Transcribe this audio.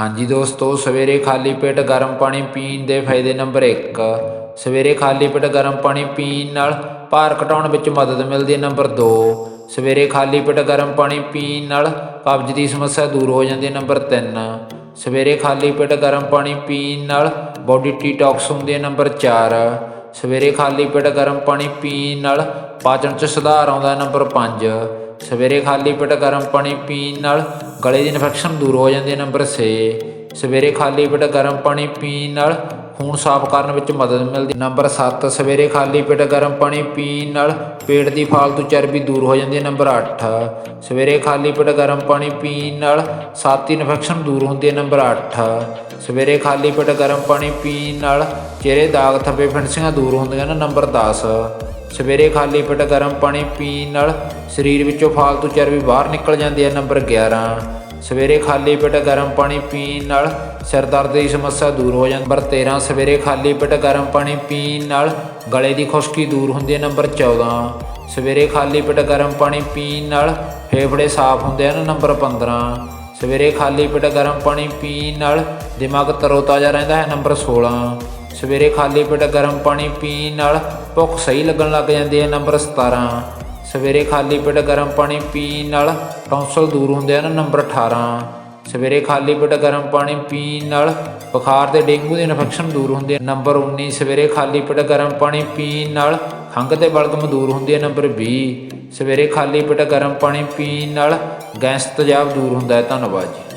ਹਾਂਜੀ ਦੋਸਤੋ, ਸਵੇਰੇ ਖਾਲੀ ਪੇਟ ਗਰਮ ਪਾਣੀ ਪੀਣ ਦੇ ਫਾਇਦੇ ਨੰਬਰ 1 ਸਵੇਰੇ ਖਾਲੀ ਪੇਟ ਗਰਮ ਪਾਣੀ ਪੀਣ ਨਾਲ ਭਾਰ ਘਟਾਉਣ ਵਿੱਚ ਮਦਦ ਮਿਲਦੀ ਹੈ ਨੰਬਰ 2 ਸਵੇਰੇ ਖਾਲੀ ਪੇਟ ਗਰਮ ਪਾਣੀ ਪੀਣ ਨਾਲ ਕਬਜ਼ ਦੀ ਸਮੱਸਿਆ ਦੂਰ ਹੋ ਜਾਂਦੀ ਹੈ ਨੰਬਰ 3 ਸਵੇਰੇ ਖਾਲੀ ਪੇਟ ਗਰਮ ਪਾਣੀ ਪੀਣ ਨਾਲ ਬਾਡੀ ਡੀਟੌਕਸ ਹੁੰਦੀ ਹੈ ਨੰਬਰ 4 ਸਵੇਰੇ ਖਾਲੀ ਪੇਟ ਗਰਮ ਪਾਣੀ ਪੀਣ ਨਾਲ ਪਾਚਨ 'ਚ ਸੁਧਾਰ ਆਉਂਦਾ ਨੰਬਰ 5 ਸਵੇਰੇ ਖਾਲੀ ਪੇਟ ਗਰਮ ਪਾਣੀ ਪੀਣ ਨਾਲ ਗਲੇ ਦੀ ਇਨਫੈਕਸ਼ਨ ਦੂਰ ਹੋ ਜਾਂਦੀ ਹੈ ਨੰਬਰ 6 ਸਵੇਰੇ ਖਾਲੀ ਪੇਟ ਗਰਮ ਪਾਣੀ ਪੀਣ ਨਾਲ ਖੂਨ ਸਾਫ਼ ਕਰਨ ਵਿੱਚ ਮਦਦ ਮਿਲਦੀ। ਨੰਬਰ 7 ਸਵੇਰੇ ਖਾਲੀ ਪੇਟ ਗਰਮ ਪਾਣੀ ਪੀਣ ਨਾਲ ਪੇਟ ਦੀ ਫਾਲਤੂ ਚਰਬੀ ਦੂਰ ਹੋ ਜਾਂਦੀ ਹੈ। ਨੰਬਰ 8 ਸਵੇਰੇ ਖਾਲੀ ਪੇਟ ਗਰਮ ਪਾਣੀ ਪੀਣ ਨਾਲ ਸਾਤੀ ਇਨਫੈਕਸ਼ਨ ਦੂਰ ਹੁੰਦੀ ਹੈ। ਨੰਬਰ 8 ਸਵੇਰੇ ਖਾਲੀ ਪੇਟ ਗਰਮ ਪਾਣੀ ਪੀਣ ਨਾਲ ਚਿਹਰੇ, ਦਾਗ, ਥੱਬੇ ਫਿੰਸੀਆਂ ਦੂਰ ਹੁੰਦੀਆਂ ਨੇ। ਨੰਬਰ 10 ਸਵੇਰੇ ਖਾਲੀ ਪੇਟ ਗਰਮ ਪਾਣੀ ਪੀਣ ਨਾਲ ਸਰੀਰ ਵਿੱਚੋਂ ਫਾਲਤੂ ਚਰਬੀ ਬਾਹਰ ਨਿਕਲ ਜਾਂਦੀ ਹੈ, ਨੰਬਰ 11 ਸਵੇਰੇ ਖਾਲੀ ਪੇਟ ਗਰਮ ਪਾਣੀ ਪੀਣ ਨਾਲ ਸਿਰ ਦਰਦ ਦੀ ਸਮੱਸਿਆ ਦੂਰ ਹੋ ਜਾਂਦੀ ਨੰਬਰ 13 ਸਵੇਰੇ ਖਾਲੀ ਪੇਟ ਗਰਮ ਪਾਣੀ ਪੀਣ ਨਾਲ ਗਲੇ ਦੀ ਖੁਸ਼ਕੀ ਦੂਰ ਹੁੰਦੀ ਹੈ, ਨੰਬਰ 14 ਸਵੇਰੇ ਖਾਲੀ ਪੇਟ ਗਰਮ ਪਾਣੀ ਪੀਣ ਨਾਲ ਫੇਫੜੇ ਸਾਫ਼ ਹੁੰਦੇ ਹਨ, ਨੰਬਰ 15 ਸਵੇਰੇ ਖਾਲੀ ਪੇਟ ਗਰਮ ਪਾਣੀ ਪੀਣ ਨਾਲ ਦਿਮਾਗ ਤਰੋਤਾਜ਼ਾ ਰਹਿੰਦਾ ਹੈ, ਨੰਬਰ 16 ਸਵੇਰੇ ਖਾਲੀ ਪੇਟ ਗਰਮ ਪਾਣੀ ਪੀਣ ਨਾਲ ਭੁੱਖ ਸਹੀ ਲੱਗਣ ਲੱਗ ਜਾਂਦੀ ਹੈ, ਨੰਬਰ 17 ਸਵੇਰੇ ਖਾਲੀ ਪੇਟ ਗਰਮ ਪਾਣੀ ਪੀਣ ਨਾਲ ਟੌਂਸਲ ਦੂਰ ਹੁੰਦੇ ਹਨ, ਨੰਬਰ 18 ਸਵੇਰੇ ਖਾਲੀ ਪੇਟ ਗਰਮ ਪਾਣੀ ਪੀਣ ਨਾਲ ਬੁਖਾਰ ਤੇ ਡੇਂਗੂ ਦੀ ਇਨਫੈਕਸ਼ਨ ਦੂਰ ਹੁੰਦੇ ਹੈ ਨੰਬਰ 19 ਸਵੇਰੇ ਖਾਲੀ ਪੇਟ ਗਰਮ ਪਾਣੀ ਪੀਣ ਨਾਲ ਖੰਘ ਤੇ ਬਲਗਮ ਦੂਰ ਹੁੰਦੀ ਹੈ, ਨੰਬਰ 20 ਸਵੇਰੇ ਖਾਲੀ ਪੇਟ ਗਰਮ ਪਾਣੀ ਪੀਣ ਨਾਲ ਗੈਸ ਤੇਜ਼ਾਬ ਦੂਰ ਹੁੰਦਾ ਹੈ, ਧੰਨਵਾਦ ਜੀ।